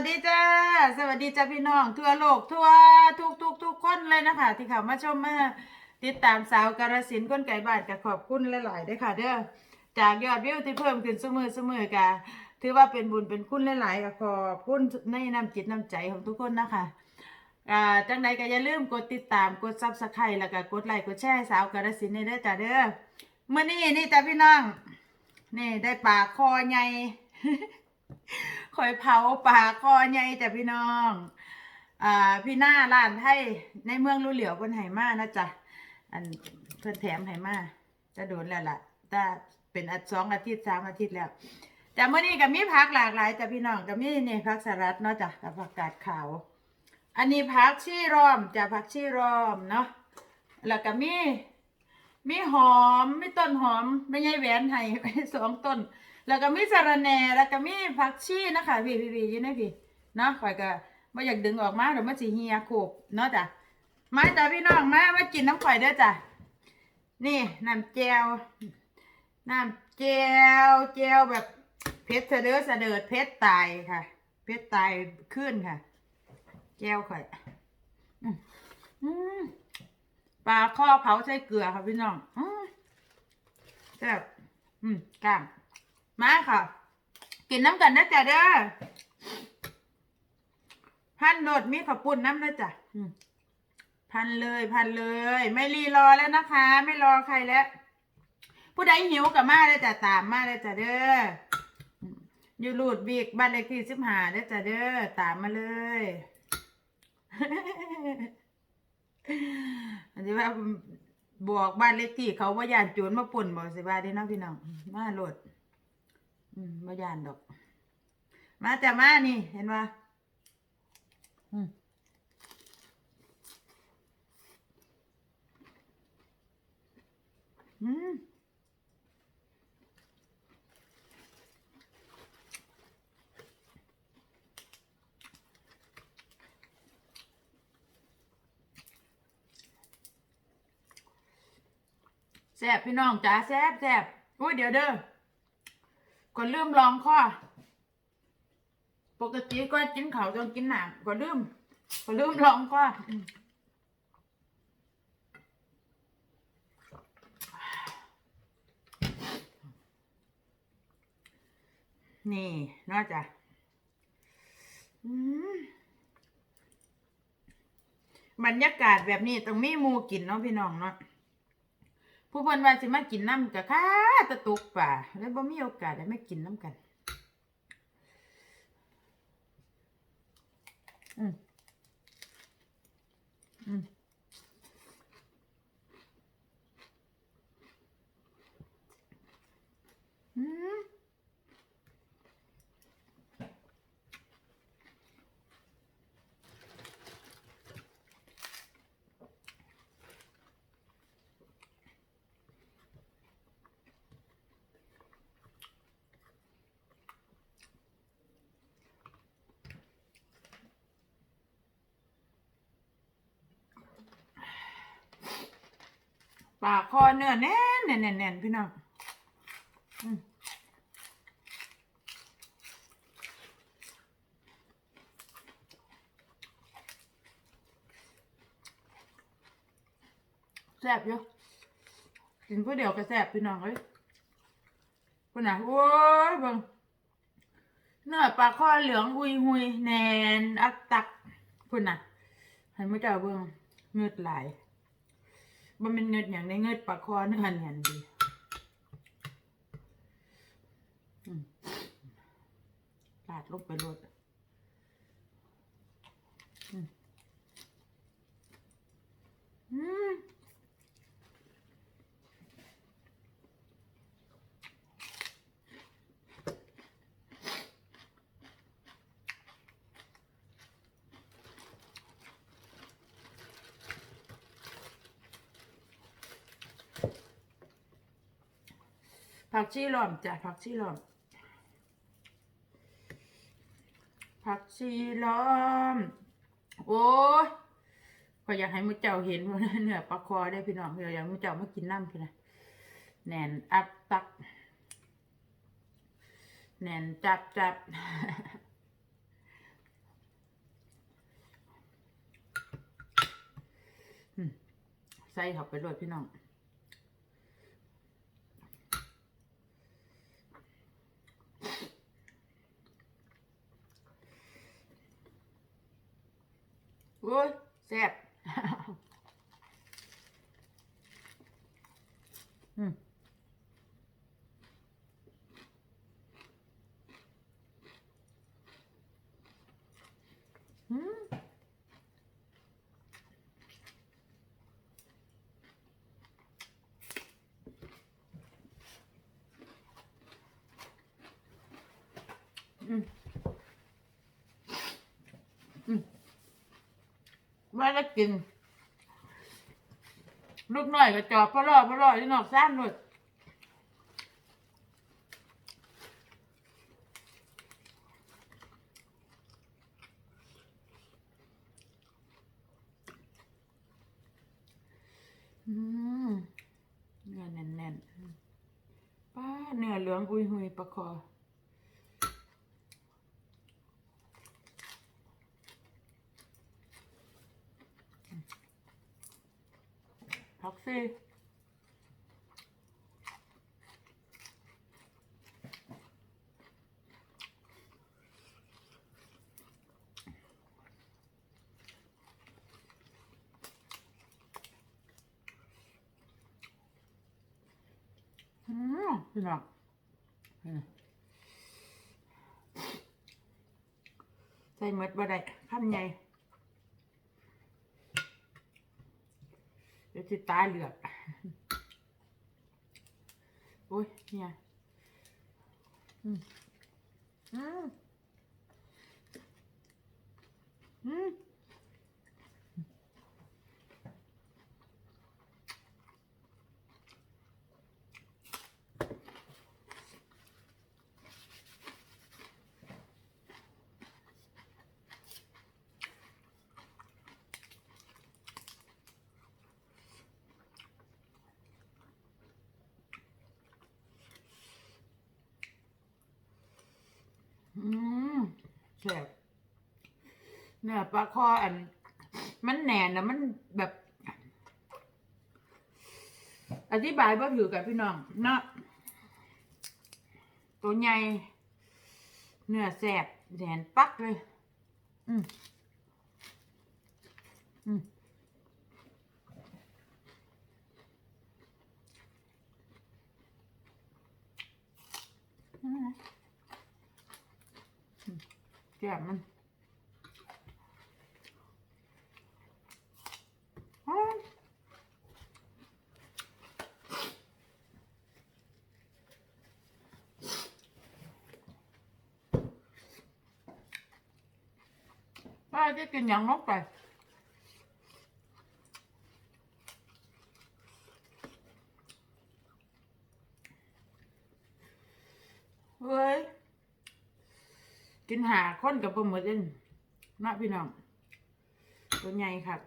วัสดีจ้า สวัสดีจ้าพี่น้อง ทั่วโลกทั่วทุกทุกทุกคนเลยนะคะ ที่เข้ามาชมมาติดตามสาวกาลสินก้นไก่บานก็ขอบคุณหลายๆด้วยค่ะ เด้อจากยอดวิวที่เพิ่มขึ้นเสมอเสมอกะถือว่าเป็นบุญเป็นคุณหลายๆก็ขอบคุณในน้ำจิตน้ำใจของทุกคนนะคะอ่าจังใดก็อย่าลืมกดติดตามกดซับสไครต์แล้วก็กดไลค์กดแชร์สาวกาลสินในเด้อจ้าเด้อเมื่อนี้นี่จ้าพี่น้องนี่ได้ปลาคอใหญ่ คอยเผาปลาคอใหญ่จ้ะพี่น้องอ่าพี่หน้าร้านให้ในเมืองรู้เหลียวเพิ่นไหมานะจ๊ะอันเพิ่นแถมไหมาจะโดนแล้วล่ะถ้าเป็นอัดสองอาทิตย์สามอาทิตย์แล้วแต่เมื่อนี้ก็มีผักหลากหลายจ้ะพี่น้องก็มีนี่ผักสลัดเนาะจ้ะกับผักกาดขาว อันนี้ผักชีรอมจ้ะผักชีรอมเนาะแล้วก็มีมีหอมมีต้นหอมไม่ใช่แหวนให้สองต้น แล้วก็มีสะระแหน่แล้วก็มีผักชีนะคะพี่พี่พี่อยี่ในพี่เนาะข่อยก็ไม่อยากดึงออกมาเดี๋ยวมันสิเฮียโขบเนาะจ้ะมาจ้ะพี่น้องมามากินน้ำข่อยเด้อจ้ะนี่น้ำแจวน้ำแจวแจวแบบเผ็ดเสะเด้อเสะดิดเผ็ดตายค่ะเผ็ดตายขึ้นค่ะ แจวข่อยปลาข้อเผาใส่เกลือค่ะพี่น้องอแซ่บอืมกล้าง มาค่ะ กินน้ำกันนะจ๊ะเด้อพันโดดมีขปุ่นน้ำนะจ๊ะพันเลยพันเลย ไม่รีรอแล้วนะคะ ไม่รอใครแล้ว ผู้ใดหิวกับมาเลยจ้ะตามมาเลยจ้ะเด้ออยู่รูดบีกบ้านเลขที่สิบห้าเด้จ้ะเด้อตามมาเลยอันนี้ว่าบอกบ้านเลขที่เขาว่าย่านโจรมาป่นบอกสิว่าเด้นาะพี่น้องมาโหลด อืมบ่ยานดอก มาจ้ะมานี่ เห็นว่าอืมอืมแซ่บพี่น้องจ๋าแซ่บแซ่บอุ้ยเดี๋ยวเด้อ ก่อนลืมลองข้อ ปกติก็กินเขาวต้องกินหนักก่อนลืมก่อนลืมลองข้อนี่นอกจากบรรยากาศแบบนี้ต้องมีมูกินเนาะพี่น้องเนาะ ผู้เพิ่นว่าสิมากินน้ำกะค่ะตะตุกป่าแล้วบ่มีโอกาสได้มากินน้ำกัน อืมอืมอืม ปลาคอเนื้อแน่นแน่นแน่นแน่นพี่น้องแซ่บอยู่กินผู้เดียวก็แซ่บพี่น้องเอ้ยคุณน่ะโอ้ยเบิ่งเนื้อปลาคอเหลืองอุยหุยแน่นอักตักคุณน่ะให้มื่เจ้าเบิ่งเงือดไหล มันเป็นเงิดอย่างในเงิดปลาคอเนื้อเนียนดีลาดลงไปรดอืม ผักชีหล่อมจ้ะผักชีหล่อม ผักชีหล่อม โอ้ยก็อยากให้มือเจ้าเห็นว่าเนื้อปลาคอได้พี่น้องเราอยากมือเจ้ามากินน้ำพี่นะแนนอัพตักแนนจับจับใส่เข้าไปด้วยพี่น้อง อุ้ยแซ่บอืมอืมอืมอืม ว่าจะกิน ลูกน้อยก็จอบพ่อรอพ่อรอที่นอกซ่านเลยเนื้อแน่นๆป้าเนื้อเหลืองอุยหุยประคอ สิอืมพี่น้องอืมใส่หมดบ่ได้คำใหญ่ จะตายเหลือกโอ้ยเนี่ยอืมอืมอืมอืมแซ่ บเนื้อปลาคออัน มันแหนนนะมันแบบ อธิบายบ่ถือกับพี่น้อง เนาะตัวใหญ่เนื้อแสบแหนปักเลย อืมอืมอืม แก้มมันป้าจะกินอย่างนกไปเฮ้ย กิน หาคนกับปลาหมึกเองนะพี่น้องตัวใหญ่ครับ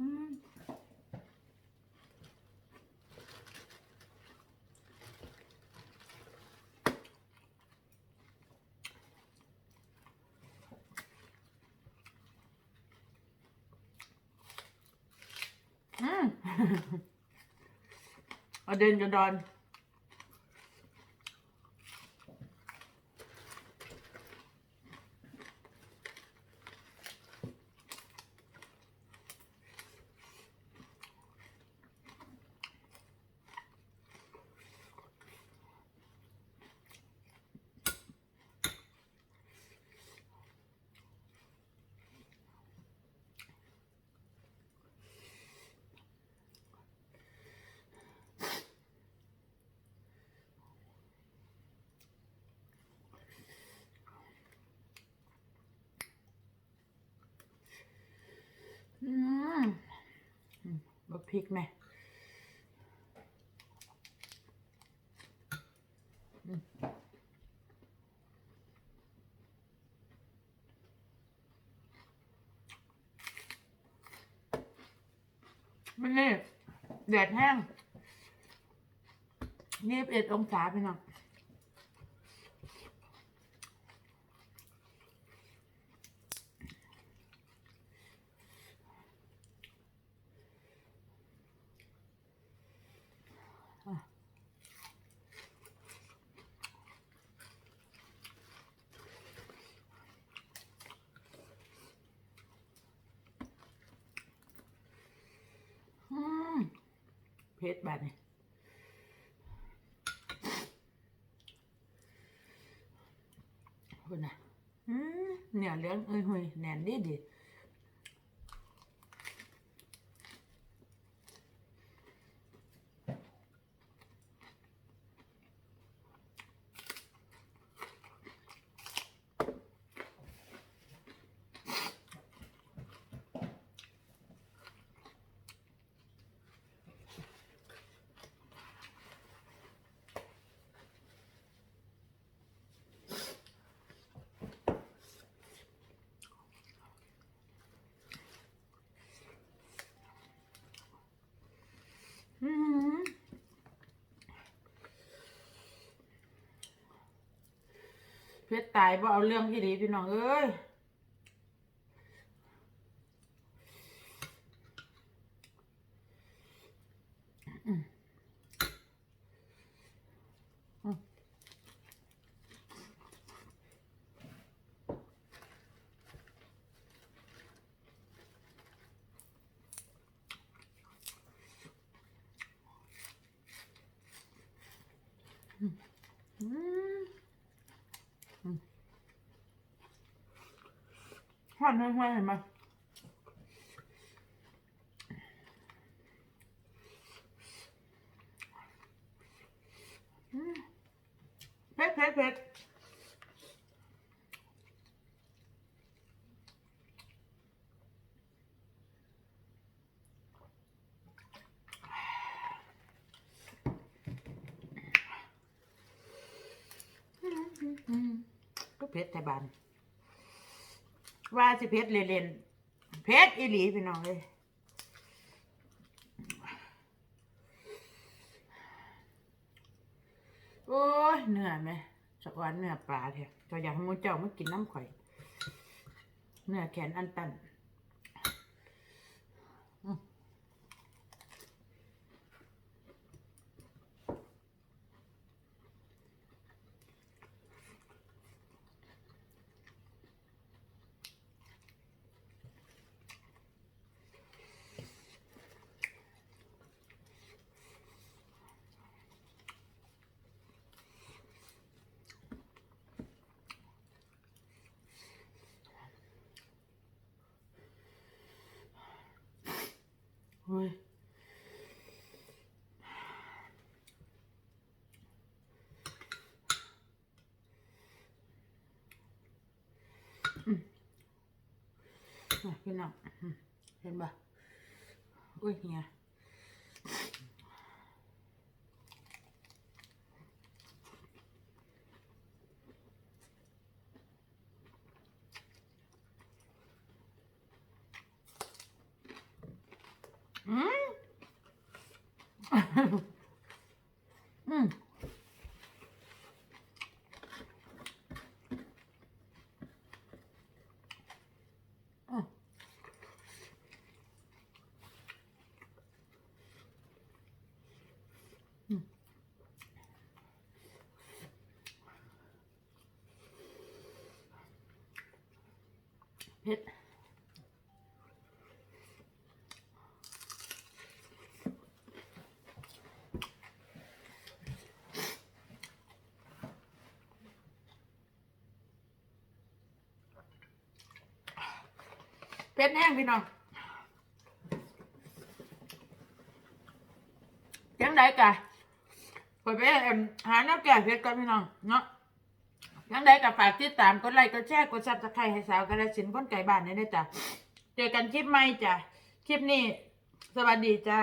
อืม อืมเอาเดินจะดอน อ พริกไหมมันนี่แดดแห้งยี่สิบเอ็ดองศาพี่น้อง อืม เพชรแบบนี้คุณนะเนี่ยเลี้ยงเอ้ยหุยแน่นดีดีอืม เพื่อตายบ่เอาเรื่องที่ดีพี่น้องเอ้ย หอดห้วยๆเห็นไหมอืมเผ็ดเผ็ดเผ็ดอืมก็เผ็ดแต่บาน ว่าสิเพ็ดเล่นๆเพ็ดอีหลีพี่น้องเลยโอ้ยเหนื่อยไหมสะกวันเนื้อปลาเถอะก็อยากให้มูเจ้ามากินน้ำข่อย เนื้อแขนอันตัน พี่น้องเห็นปะอุ้ยเนี่ยอืม อืมอะอืมเผ็ดเป็ดแห้งพี่น้องยังไดกะไปไปเอิ่มหาน้ำแก่เพชรก่อนพี่น้องเนาะ ยังไดกะฝากติดตามกดไลค์กดแชร์กดซับสไครต์ให้สาวกระสินพ้นไก่บ้านนี่ด้วยจ้ะเจอกันคลิปใหม่จ้ะคลิปนี้ สวัสดีจ้า